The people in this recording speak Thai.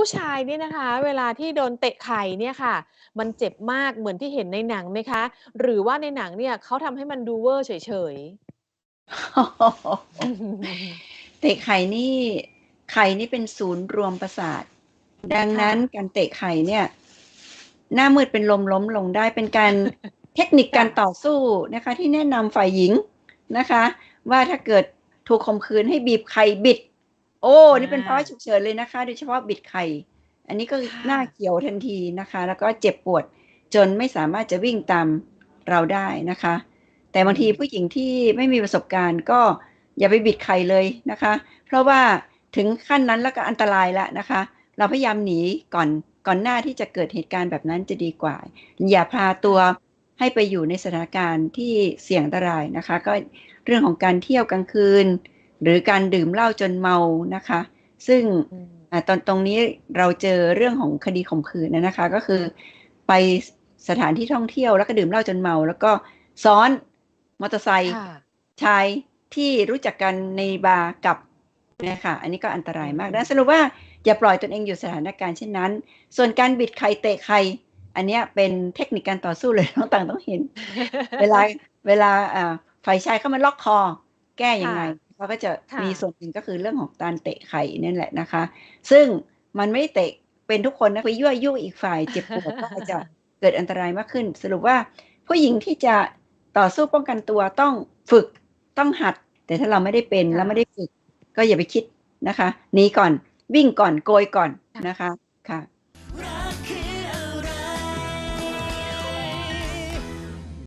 ผู้ชายเนี่ยนะคะ เวลาที่โดนเตะไข่เนี่ยค่ะ มันเจ็บมากเหมือนที่เห็นในหนังไหมคะ?หรือว่าในหนังเนี่ยเขาทำให้มันดูเวอร์เฉยๆ?เตะไข่นี่ไข่นี่เป็นศูนย์รวมประสาท ดังนั้นการเตะไข่เนี่ย หน้ามืดเป็นลมล้มลงได้เป็นการเทคนิคการต่อสู้นะคะ ที่แนะนำฝ่ายหญิงนะคะ ว่าถ้าเกิดถูกข่มขืนให้บีบไข่บิด โอ้อนี่เป็นภาวะฉุากเฉินเลยนะคะ โดยเฉพาะบิดไข่ อันนี้ก็ค่หน้าะเขียวทันทีนะคะ แล้วก็เจ็บปวดจนไม่สามารถจะวิ่งตามเราได้นะคะ แต่อบืางทีมผู้หญิงที่ไม่มีประสบการณ์ก็อย่าไปบิดไข่เลยนะคะ เพราะว่าถึงขั้นนั้นแล้วก็อันตรายแล้วนะคะ เราพยายามหนีก่อนก่อนหน้าที่จะเกิดเหตุการณ์แบบนั้นจะดีกว่า อย่าพาตคั่วะให้ไปอยู่ในสถานการณ์ที่เสี่ยงอันตรายนะคะ ก็เรื่องของการเที่ยวกลางคืน หรือการดื่มเหล้าจนเมานะคะ ซึ่งอืมอ่าตอนตรงนี้เราเจอเรื่องของคดีข่มขืนอะนะคะ ก็คือไปสสถานที่ท่องเที่ยวแล้วก็ดื่มเหล้าจนเมา แล้วก็ซ้อนมอเตอร์ไซคค์่ะชายที่รู้จักกันในบาร์กลับเนี่ยค่ะอันนี้ก็อันตอรืายมากดังนั้นมสรุปว่าอย่าปล่อยตนเองอยู่สถานการณ์เช่นนั้น ส่วนการบิดไข่เตะไข่อันเนี้ยเป็นเทคนิคการต่อสู้เลยน้องต่างต้องเห็น เวลาเวลาอ่าฝ่ายชายเข้ามาล็อกคอ แก้คยั่งะไง เขาก็จะค่มีะส่วนหนึ่งก็คือเรื่องของการเตะไข่เนี่ยแหละนะคะ ซึ่งมันไม่ได้เตะเป็นทุกคนนะไปยั่วยุอีกฝ่ายเจ็บปวดก็อาจจะเกิดอันตรายมากขึ้น สรุปว่าผู้หญิงที่จะต่อสู้ป้องกันตัวต้องฝึกต้องหัด แต่ถ้าเราไม่ได้เป็นคแล่ะไม่ะได้ฝึก ก็อย่าไปคิดนะคะหนีก่อนวิ่งก่อนโกยก่อนค่ะนะคะค่ะ